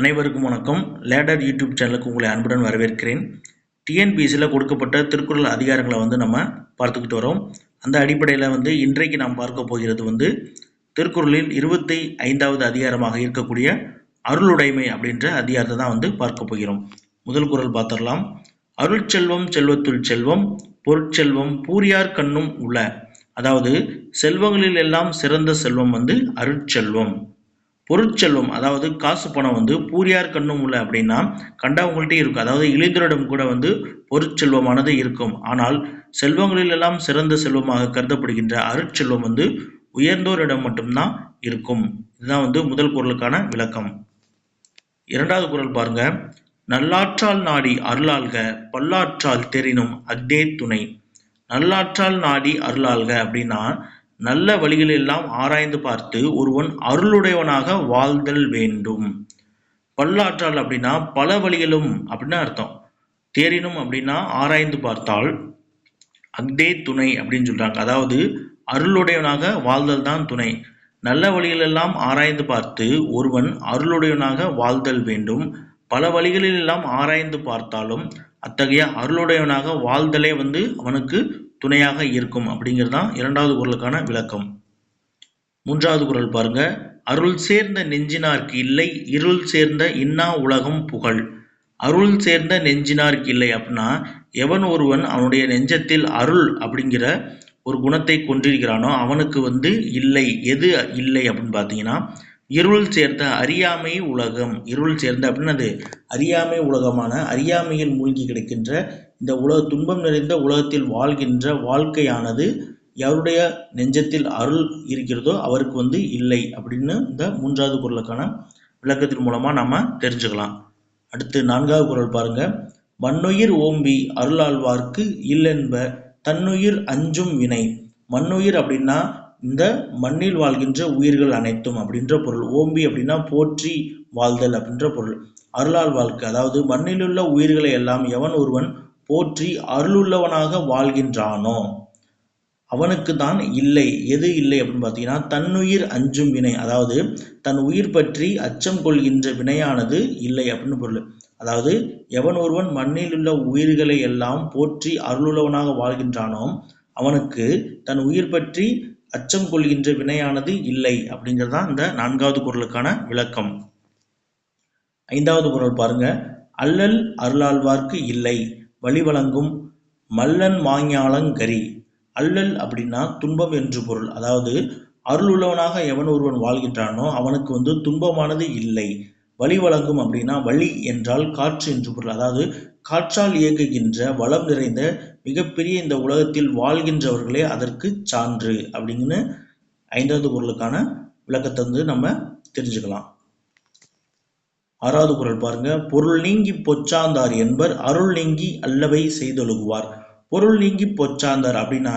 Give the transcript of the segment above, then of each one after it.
அனைவருக்கும் வணக்கம். Ladder YouTube சேனலுக்கு உங்களை அன்புடன் வரவேற்கிறேன். டிஎன்பிஎஸ்சியில் கொடுக்கப்பட்ட திருக்குறள் அதிகாரங்களை வந்து நம்ம பார்த்துக்கிட்டு வரோம். அந்த அடிப்படையில் வந்து இன்றைக்கு நாம் பார்க்க போகிறது வந்து திருக்குறளில் இருபத்தி ஐந்தாவது அதிகாரமாக இருக்கக்கூடிய அருளுடைமை அப்படின்ற அதிகாரத்தை தான் வந்து பார்க்க போகிறோம். முதல் குறள் பார்த்துடலாம். அருட்செல்வம் செல்வத்துள் செல்வம் பொருட்செல்வம் பூரியார் கண்ணும் உள்ள அதாவது செல்வங்களில் எல்லாம் சிறந்த செல்வம் வந்து அருட்செல்வம் பொருட்செல்வம் அதாவது காசு பணம் வந்து பூரியார் கண்ணும் உள்ள அப்படின்னா கண்டவங்கள்ட்டே இருக்கும். அதாவது இளைஞரிடம் கூட வந்து பொருட்செல்வமானது இருக்கும். ஆனால் செல்வங்களில் எல்லாம் சிறந்த செல்வமாக கருதப்படுகின்ற அருட்செல்வம் வந்து உயர்ந்தோரிடம் மட்டும்தான் இருக்கும். இதுதான் வந்து முதல் குரலுக்கான விளக்கம். இரண்டாவது குரல் பாருங்க. நல்லாற்றால் நாடி அருளாள்க பல்லாற்றால் தெரினும் அக்தே துணை. நல்லாற்றால் நாடி அருளாள்க அப்படின்னா நல்ல வழிகளெல்லாம் ஆராய்ந்து பார்த்து ஒருவன் அருளுடையவனாக வாழ்தல் வேண்டும். பல்லாற்றால் அப்படின்னா பல வழிகளும் அப்படின்னு அர்த்தம். தேரினும் அப்படின்னா ஆராய்ந்து பார்த்தால் அக்தே துணை அப்படின்னு சொல்றாங்க. அதாவது அருளுடையவனாக வாழ்தல் தான் துணை. நல்ல வழிகளெல்லாம் ஆராய்ந்து பார்த்து ஒருவன் அருளுடையவனாக வாழ்தல் வேண்டும். பல வழிகளிலெல்லாம் ஆராய்ந்து பார்த்தாலும் அத்தகைய அருளுடையவனாக வாழ்தலே வந்து அவனுக்கு துணையாக இருக்கும் அப்படிங்கிறது தான் இரண்டாவது குரலுக்கான விளக்கம். மூன்றாவது குரல் பாருங்க. அருள் சேர்ந்த நெஞ்சினார்க்கு இல்லை இருள் சேர்ந்த இன்னா உலகம் புகழ். அருள் சேர்ந்த நெஞ்சினார்க்கு இல்லை அப்படின்னா எவன் ஒருவன் அவனுடைய நெஞ்சத்தில் அருள் அப்படிங்கிற ஒரு குணத்தை கொண்டிருக்கிறானோ அவனுக்கு வந்து இல்லை. எது இல்லை அப்படின்னு பார்த்தீங்கன்னா இருள் சேர்ந்த அறியாமை உலகம். இருள் சேர்ந்த அப்படின்னு அது அறியாமை உலகமான அறியாமையில் மூழ்கி கிடக்கின்ற இந்த உலக துன்பம் நிறைந்த உலகத்தில் வாழ்கின்ற வாழ்க்கையானது யாருடைய நெஞ்சத்தில் அருள் இருக்கிறதோ அவருக்கு வந்து இல்லை அப்படின்னு இந்த மூன்றாவது குரலுக்கான விளக்கத்தின் மூலமா நாம தெரிஞ்சுக்கலாம். அடுத்து நான்காவது குரல் பாருங்க. மண்ணுயிர் ஓம்பி அருளாழ்வார்க்கு இல்லென்ப தன்னுயிர் அஞ்சும் வினை. மண்ணுயிர் அப்படின்னா இந்த மண்ணில் வாழ்கின்ற உயிர்கள் அனைத்தும் அப்படின்ற பொருள். ஓம்பி அப்படின்னா போற்றி வாழ்தல் அப்படின்ற பொருள். அருளால் வாழ்க்கை அதாவது மண்ணிலுள்ள உயிர்களை எல்லாம் எவன் ஒருவன் போற்றி அருளுள்ளவனாக வாழ்கின்றானோ? அவனுக்கு தான் இல்லை. எது இல்லை அப்படின்னு பார்த்தீங்கன்னா தன்னுயிர் அஞ்சும் வினை. அதாவது தன் உயிர் பற்றி அச்சம் கொள்கின்ற வினையானது இல்லை அப்படின்னு பொருள். அதாவது எவன் ஒருவன் மண்ணில் உள்ள உயிர்களை எல்லாம் போற்றி அருளுள்ளவனாக வாழ்கின்றானோ அவனுக்கு தன் உயிர் பற்றி அச்சம் கொள்கின்ற வினையானது இல்லை அப்படிங்கிறது தான் இந்த நான்காவது குரலுக்கான விளக்கம். ஐந்தாவது குரல் பாருங்க. அல்லல் அருளாழ்வார்க்கு இல்லை. வழி வழங்கும் மல்லன் மாஞாலங்கரி அல்லல் அப்படின்னா துன்பம் என்று பொருள். அதாவது அருள் உள்ளவனாக எவன் ஒருவன் வாழ்கின்றானோ அவனுக்கு வந்து துன்பமானது இல்லை. வழி வழங்கும் அப்படின்னா வழி என்றால் காற்று என்று பொருள். அதாவது காற்றால் இயங்குகின்ற வளம் நிறைந்த மிகப்பெரிய இந்த உலகத்தில் வாழ்கின்றவர்களே அதற்கு சான்று. அப்படிங்கன்னு ஐந்தாவது பொருளுக்கான விளக்கத்தை வந்து நம்ம தெரிஞ்சுக்கலாம். ஆறாவது குரல் பாருங்க. பொருள் நீங்கி பொச்சாந்தார் என்பர் அருள் நீங்கி அல்லவை செய்தொழுகுவார். பொருள் நீங்கி பொச்சாந்தார் அப்படின்னா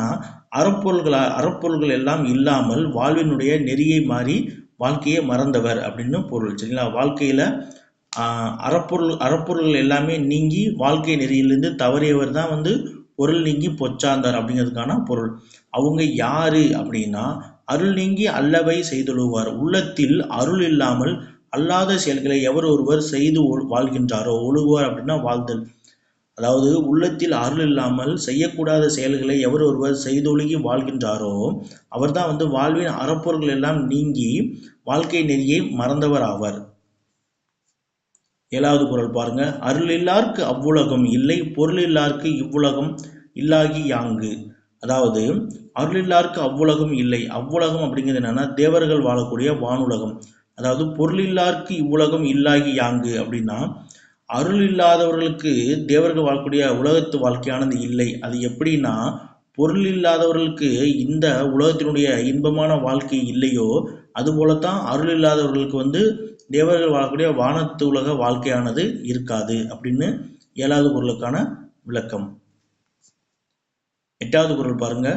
அறப்பொருள்களா அறப்பொருள்கள் எல்லாம் இல்லாமல் வாழ்வினுடைய நெறியை மாறி வாழ்க்கையை மறந்தவர் அப்படின்னு பொருள். சரிங்களா? வாழ்க்கையில அறப்பொருள் அறப்பொருள்கள் எல்லாமே நீங்கி வாழ்க்கை நெறியிலிருந்து தவறியவர் தான் வந்து பொருள் நீங்கி பொச்சாந்தார் அப்படிங்கிறதுக்கான பொருள். அவங்க யாரு அப்படின்னா அருள் நீங்கி அல்லவை செய்தொழுவார் உள்ளத்தில் அருள் இல்லாமல் அல்லாத செயல்களை எவர் ஒருவர் செய்து வாழ்கின்றாரோ ஒழுகுவார் அப்படின்னா வாழ்தல். அதாவது உள்ளத்தில் அருள் இல்லாமல் செய்யக்கூடாத செயல்களை எவர் ஒருவர் செய்தொழுகி வாழ்கின்றாரோ அவர்தான் வந்து வாழ்வின் அறப்பொருள்கள் எல்லாம் நீங்கி வாழ்க்கை நெறியை மறந்தவர் ஆவார். ஏழாவது குரல் பாருங்க. அருள் இல்லார்க்கு அவ்வுலகம் இல்லை பொருள் இல்லார்க்கு இவ்வுலகம் இல்லாகி யாங்கு. அதாவது அருள் இல்லார்க்கு அவ்வுலகம் இல்லை அவ்வுலகம் அப்படிங்கிறது என்னன்னா தேவர்கள் வாழக்கூடிய வானுலகம். அதாவது பொருள் இல்லார்க்கு இவ்வுலகம் இல்லாகி யாங்கு அப்படின்னா அருள் இல்லாதவர்களுக்கு தேவர்கள் வாழக்கூடிய உலகத்து வாழ்க்கையானது இல்லை. அது எப்படின்னா பொருள் இல்லாதவர்களுக்கு இந்த உலகத்தினுடைய இன்பமான வாழ்க்கை இல்லையோ அதுபோலத்தான் அருள் இல்லாதவர்களுக்கு வந்து தேவர்கள் வாழக்கூடிய வானத்து உலக வாழ்க்கையானது இருக்காது அப்படின்னு ஏழாவது பொருளுக்கான விளக்கம். எட்டாவது குரல் பாருங்க.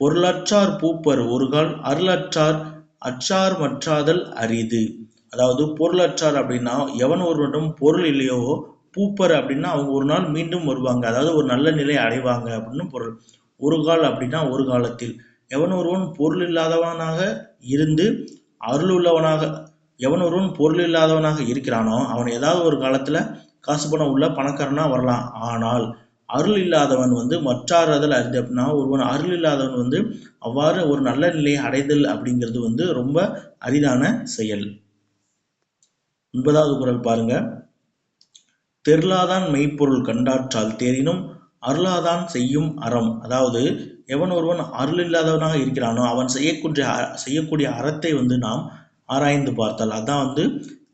பொருளற்றார் பூப்பர் ஒரு கால் அருளற்றார் அற்றார் மற்றாதல் அரிது. அதாவது பொருளற்றார் அப்படின்னா எவன் ஒருவனும் பொருள் இல்லையோ பூப்பர் அப்படின்னா அவங்க ஒரு நாள் மீண்டும் வருவாங்க. அதாவது ஒரு நல்ல நிலை அடைவாங்க அப்படின்னு பொருள். ஒரு கால் அப்படின்னா ஒரு காலத்தில். எவன் ஒருவன் பொருள் இல்லாதவனாக இருந்து அருள் உள்ளவனாக எவன் ஒருவன் பொருள் இல்லாதவனாக இருக்கிறானோ அவன் ஏதாவது ஒரு காலத்துல காசு பணம் உள்ள பணக்காரனா வரலாம். ஆனால் அருள் இல்லாதவன் வந்து மற்றாறுதல் அரிது அப்படின்னா ஒருவன் அருள் இல்லாதவன் வந்து அவ்வாறு ஒரு நல்ல நிலையை அடைதல் அப்படிங்கிறது வந்து ரொம்ப அரிதான செயல். ஒன்பதாவது குரல் பாருங்க. தெருளாதான் மெய்ப்பொருள் கண்டாற்றால் தேரினும் அருளாதான் செய்யும் அறம். அதாவது எவன் ஒருவன் அருள் இல்லாதவனாக இருக்கிறானோ அவன் செய்யக்கூடிய செய்யக்கூடிய அறத்தை வந்து நாம் ஆராய்ந்து பார்த்தால் அதான் வந்து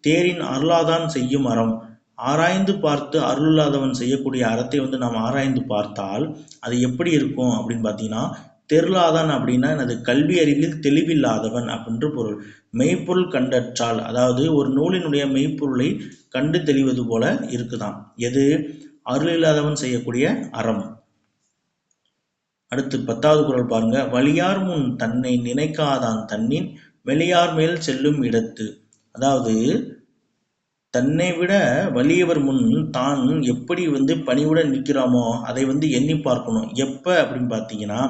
தேரின் அருளாதான் செய்யும் அறம். ஆராய்ந்து பார்த்து அருள் இல்லாதவன் செய்யக்கூடிய அறத்தை வந்து நாம் ஆராய்ந்து பார்த்தால் அது எப்படி இருக்கும் அப்படின்னு பார்த்தீங்கன்னா தெருளாதான் அப்படின்னா எனது கல்வி அறிவில் தெளிவில்லாதவன் அப்படின்ற பொருள். மெய்ப்பொருள் கண்டற்றால் அதாவது ஒரு நூலினுடைய மெய்ப்பொருளை கண்டு தெளிவது போல இருக்குதாம். எது? அருள் இல்லாதவன் செய்யக்கூடிய அறம். அடுத்து பத்தாவது குரல் பாருங்க. வலியார் முன் தன்னை நினைக்காதான் தன்னின் வெளியார் மேல் செல்லும் இடத்து. அதாவது தன்னை விட வலியவர் முன் தான் எப்படி வந்து பணிவுடன் நிற்கிறாமோ அதை வந்து எண்ணி பார்க்கணும். எப்போ அப்படின்னு பார்த்தீங்கன்னா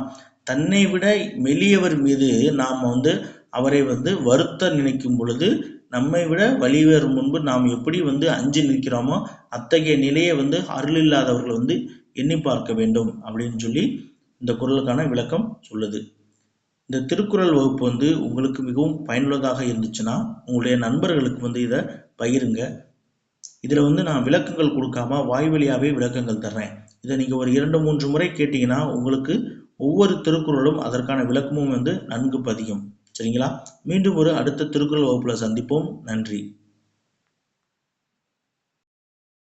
தன்னை விட மெலியவர் மீது நாம் வந்து அவரை வந்து வருத்த நினைக்கும் பொழுது நம்மை விட வலியவர் முன்பு நாம் எப்படி வந்து அஞ்சு நிற்கிறோமோ அத்தகைய நிலையை வந்து அருள் இல்லாதவர்கள் வந்து எண்ணி பார்க்க வேண்டும் அப்படின்னு சொல்லி இந்த குரலுக்கான விளக்கம் சொல்லுது. இந்த திருக்குறள் வகுப்பு வந்து உங்களுக்கு மிகவும் பயனுள்ளதாக இருந்துச்சுன்னா உங்களுடைய நண்பர்களுக்கு வந்து இதை பகிருங்க. இதில் வந்து நான் விளக்கங்கள் கொடுக்காம வாய்வழியாகவே விளக்கங்கள் தர்றேன். இதை நீங்கள் ஒரு இரண்டு மூன்று முறை கேட்டிங்கன்னா உங்களுக்கு ஒவ்வொரு திருக்குறளும் அதற்கான விளக்கமும் வந்து நன்கு பதியும். சரிங்களா? மீண்டும் ஒரு அடுத்த திருக்குறள் வகுப்பில் சந்திப்போம். நன்றி.